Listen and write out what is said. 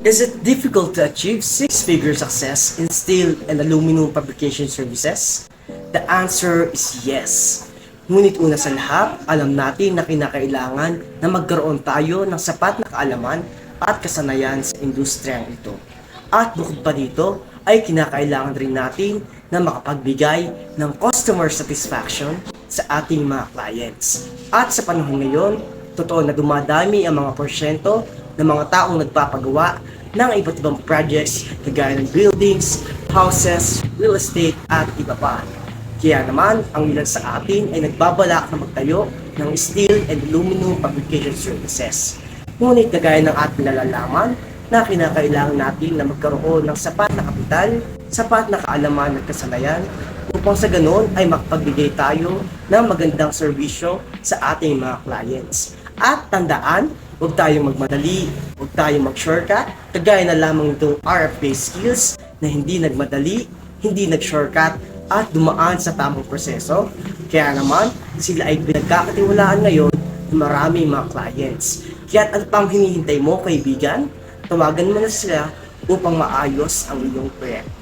Is it difficult to achieve six-figure success in steel and aluminum fabrication services? The answer is yes. Ngunit una sa lahat, alam natin na kinakailangan na magkaroon tayo ng sapat na kaalaman at kasanayan sa industriyang ito. At bukod pa dito, ay kinakailangan rin natin na makapagbigay ng customer satisfaction sa ating mga clients. At sa panahon ngayon, totoo na dumadami ang mga porsyento ng mga taong nagpapagawa ng iba't ibang projects kagaya ng buildings, houses, real estate at iba pa. Kaya naman, ang ilan sa atin ay nagbabalak na magtayo ng steel and aluminum fabrication services. Ngunit kagaya ng ating nalalaman na kinakailangan natin na magkaroon ng sapat na kapital, sapat na kaalaman at kasanayan upang sa ganon ay makapagbigay tayo ng magandang serbisyo sa ating mga clients. At tandaan, huwag tayong magmadali, huwag tayong mag-shortcut, kagaya na lamang itong RF-based skills na hindi nagmadali, hindi nag-shortcut, at dumaan sa tamang proseso. Kaya naman, sila ay pinagkakatiwalaan ngayon ng maraming mga clients. Kaya ano pang hinihintay mo kaibigan? Tawagan mo na sila upang maayos ang iyong proyekto.